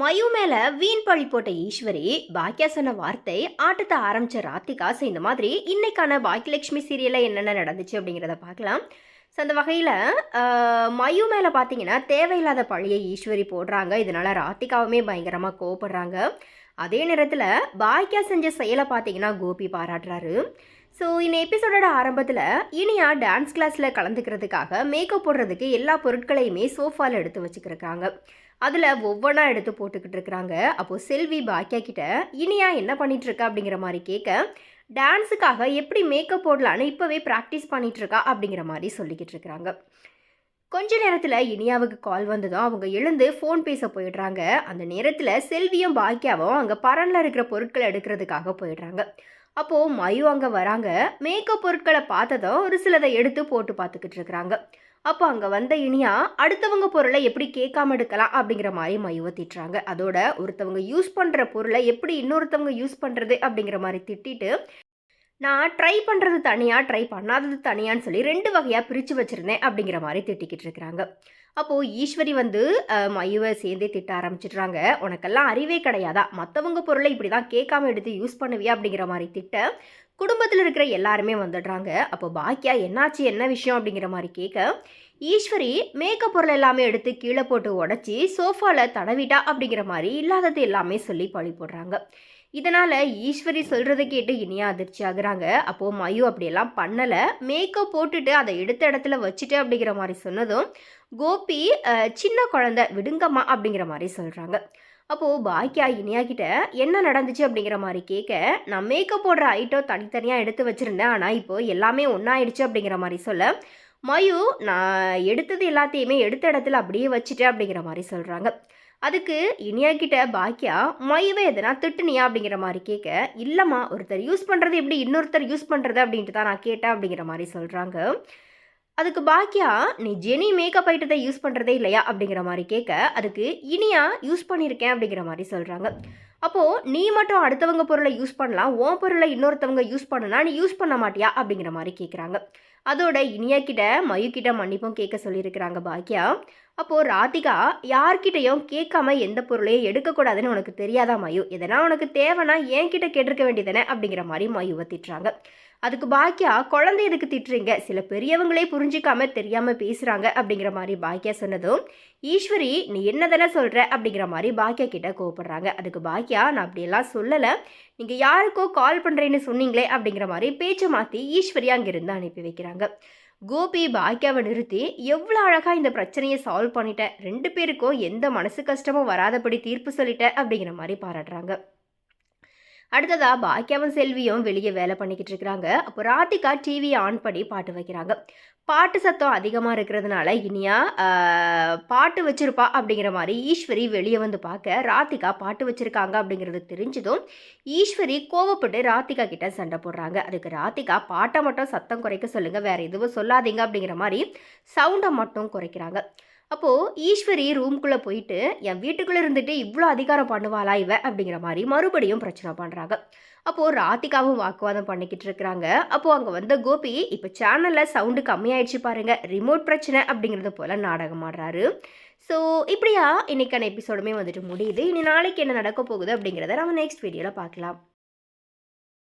மயு மேல வீண் பழி போட்ட ஈஸ்வரி பாக்கியா சொன்ன வார்த்தை ஆட்டத்தை ஆரம்பிச்ச ராத்திகா ஸோ இந்த மாதிரி இன்னைக்கான பாக்கியலட்சுமி சீரியல்ல என்னென்ன நடந்துச்சு அப்படிங்கிறத பார்க்கலாம். ஸோ அந்த வகையில் மயு மேலே பார்த்தீங்கன்னா தேவையில்லாத பழியை ஈஸ்வரி போடுறாங்க. இதனால் ராத்திகாவுமே பயங்கரமாக கோவப்படுறாங்க. அதே நேரத்தில் பாக்கியா செஞ்ச செயலை பார்த்தீங்கன்னா கோபி பாராட்டுறாரு. ஸோ இந்த எபிசோடோட ஆரம்பத்தில் இனியா டான்ஸ் கிளாஸில் கலந்துக்கிறதுக்காக மேக்கப் போடுறதுக்கு எல்லா பொருட்களையுமே சோஃபாவில் எடுத்து வச்சுக்கிருக்காங்க. அதில் ஒவ்வொன்றா எடுத்து போட்டுக்கிட்டு இருக்கிறாங்க. அப்போது செல்வி பாக்கியா கிட்ட இனியா என்ன பண்ணிட்டு அப்படிங்கிற மாதிரி கேட்க டான்ஸுக்காக எப்படி மேக்கப் போடலான்னு இப்போவே ப்ராக்டிஸ் பண்ணிகிட்ருக்கா அப்படிங்கிற மாதிரி சொல்லிக்கிட்டு இருக்கிறாங்க. கொஞ்ச நேரத்தில் இனியாவுக்கு கால் வந்ததும் அவங்க எழுந்து ஃபோன் பேச போயிடுறாங்க. அந்த நேரத்தில் செல்வியும் பாக்கியாவும் அங்கே பரனில் இருக்கிற பொருட்களை எடுக்கிறதுக்காக போயிடுறாங்க. அப்போது மயு அங்கே வராங்க. மேக்கப் பொருட்களை பார்த்ததும் ஒரு சிலதை எடுத்து போட்டு பார்த்துக்கிட்டு இருக்கிறாங்க. அப்போ அங்கே வந்த இனியா அடுத்தவங்க பொருளை எப்படி கேட்காம எடுக்கலாம் அப்படிங்கிற மாதிரி மயுவை திட்டுறாங்க அதோட ஒருத்தவங்க யூஸ் பண்ணுற பொருளை எப்படி இன்னொருத்தவங்க யூஸ் பண்ணுறது அப்படிங்கிற மாதிரி திட்டிட்டு நான் ட்ரை பண்ணுறது தனியாக ட்ரை பண்ணாதது தனியான்னு சொல்லி ரெண்டு வகையாக பிரித்து வச்சுருந்தேன் அப்படிங்கிற மாதிரி திட்டிக்கிட்டு இருக்கிறாங்க. அப்போது ஈஸ்வரி வந்து அஹ், மயுவை சேர்ந்தே திட்ட ஆரம்பிச்சிடுறாங்க. உனக்கெல்லாம் அறிவே கிடையாதா? மற்றவங்க பொருளை இப்படி தான் கேட்காம எடுத்து யூஸ் பண்ணுவியா? அப்படிங்கிற மாதிரி திட்ட குடும்பத்தில் இருக்கிற எல்லாருமே வந்துடுறாங்க. அப்போ பாக்கியா என்னாச்சு? என்ன விஷயம்? அப்படிங்கிற மாதிரி கேட்க ஈஸ்வரி மேக்கப் பொருள் எல்லாமே எடுத்து கீழே போட்டு உடச்சி சோஃபாவில் தடவிட்டா அப்படிங்கிற மாதிரி இல்லாதது எல்லாமே சொல்லி பழி போடுறாங்க. இதனால் ஈஸ்வரி சொல்கிறத கேட்டு இனியா அதிர்ச்சி ஆகுறாங்க. அப்போது மயு அப்படியெல்லாம் பண்ணலை. மேக்கப் போட்டுட்டு அதை எடுத்த இடத்துல வச்சுட்டு அப்படிங்கிற மாதிரி சொன்னதும் கோபி சின்ன குழந்தை விடுங்கம்மா அப்படிங்கிற மாதிரி சொல்கிறாங்க அப்போது பாக்கியா இனியா கிட்ட என்ன நடந்துச்சு? அப்படிங்கிற மாதிரி கேட்க நான் மேக்கப் போடுற ஐட்டம் தனித்தனியாக எடுத்து வச்சுருந்தேன். ஆனால் இப்போது எல்லாமே ஒன்றாயிடுச்சு அப்படிங்கிற மாதிரி சொல்ல மயு நான் எடுத்தது எல்லாத்தையுமே எடுத்த இடத்துல அப்படியே வச்சுட்டேன். அப்படிங்கிற மாதிரி சொல்கிறாங்க அதுக்கு இனியா கிட்ட பாக்கியா மைவே எதனா திட்டுனியா? அப்படிங்கிற மாதிரி கேட்க இல்லைம்மா ஒருத்தர் யூஸ் பண்ணுறது எப்படி இன்னொருத்தர் யூஸ் பண்ணுறது அப்படின்ட்டு தான் நான் கேட்டேன் அப்படிங்கிற மாதிரி சொல்கிறாங்க அதுக்கு பாக்கியா நீ ஜெனி மேக்கப் ஐட்டத்தை யூஸ் பண்ணுறதே இல்லையா? அப்படிங்கிற மாதிரி கேட்க அதுக்கு இனியா யூஸ் பண்ணியிருக்கேன் அப்படிங்கிற மாதிரி சொல்கிறாங்க அப்போது நீ மட்டும் அடுத்தவங்க பொருளை யூஸ் பண்ணலாம் உன் பொருளை இன்னொருத்தவங்க யூஸ் பண்ணனா நீ யூஸ் பண்ண மாட்டியா? அப்படிங்கிற மாதிரி கேட்குறாங்க அதோட இனியா கிட்ட மயு மன்னிப்பும் கேட்க சொல்லியிருக்கிறாங்க பாக்கியா அப்போது ராதிகா யார்கிட்டையும் கேட்காம எந்த பொருளையும் எடுக்கக்கூடாதுன்னு உனக்கு தெரியாதா மயு? எதனா உனக்கு தேவைன்னா என்கிட்ட கேட்டிருக்க வேண்டியதானே அப்படிங்கிற மாதிரி மயுவை திட்டுறாங்க. அதுக்கு பாக்கியா குழந்தை எதுக்கு திட்டுறீங்க? சில பெரியவங்களே புரிஞ்சிக்காம தெரியாம பேசுறாங்க அப்படிங்கிற மாதிரி பாக்கியா சொன்னதும் ஈஸ்வரி நீ என்ன தானே சொல்ற? அப்படிங்கிற மாதிரி பாக்கியா கிட்ட கோவப்படுறாங்க. அதுக்கு பாக்கியா நான் அப்படியெல்லாம் சொல்லலை. நீங்க யாருக்கோ கால் பண்றேன்னு சொன்னீங்களே அப்படிங்கிற மாதிரி பேச்சை மாத்தி ஈஸ்வரி அங்கிருந்து அனுப்பி வைக்கிறாங்க. கோபி பாக்கியாவை நிறுத்தி எவ்வளோ அழகாக இந்த பிரச்சனையை சால்வ் பண்ணிட்டேன் ரெண்டு பேருக்கும் எந்த மனசு கஷ்டமும் வராதபடி தீர்ப்பு சொல்லிட்டேன் அப்படிங்கிற மாதிரி பாராட்டுறாங்க. அடுத்ததாக பாக்கியாவும் செல்வியும் வெளியே வேலை பண்ணிக்கிட்டு இருக்கிறாங்க. அப்போ ராதிகா டிவியை ஆன் பண்ணி பாட்டு வைக்கிறாங்க. பாட்டு சத்தம் அதிகமாக இருக்கிறதுனால இனியா பாட்டு வச்சுருப்பா அப்படிங்கிற மாதிரி ஈஸ்வரி வெளியே வந்து பார்க்க ராதிகா பாட்டு வச்சுருக்காங்க அப்படிங்கிறது தெரிஞ்சதும் ஈஸ்வரி கோவப்பட்டு ராதிகா கிட்ட சண்டை போடுறாங்க. அதுக்கு ராதிகா பாட்டை மட்டும் சத்தம் குறைக்க சொல்லுங்கள் வேறு எதுவும் சொல்லாதீங்க அப்படிங்கிற மாதிரி சவுண்டை மட்டும் குறைக்கிறாங்க. அப்போது ஈஸ்வரி ரூம்குள்ளே போயிட்டு என் வீட்டுக்குள்ளே இருந்துட்டு இவ்வளோ அதிகாரம் பண்ணுவாளா இவ? அப்படிங்கிற மாதிரி மறுபடியும் பிரச்சனை பண்ணுறாங்க அப்போது ராதிகாவும் வாக்குவாதம் பண்ணிக்கிட்டு இருக்கிறாங்க. அப்போது அங்கே வந்த கோபி இப்போ சேனலில் சவுண்டு கம்மியாயிடுச்சு பாருங்கள் ரிமோட் பிரச்சனை அப்படிங்கிறது போல் நாடகம் ஆடுறாரு. ஸோ இப்படியா இன்றைக்கான எபிசோடுமே வந்துட்டு முடியுது. இனி நாளைக்கு என்ன நடக்க போகுது அப்படிங்கிறத நம்ம நெக்ஸ்ட் வீடியோவில் பார்க்கலாம்.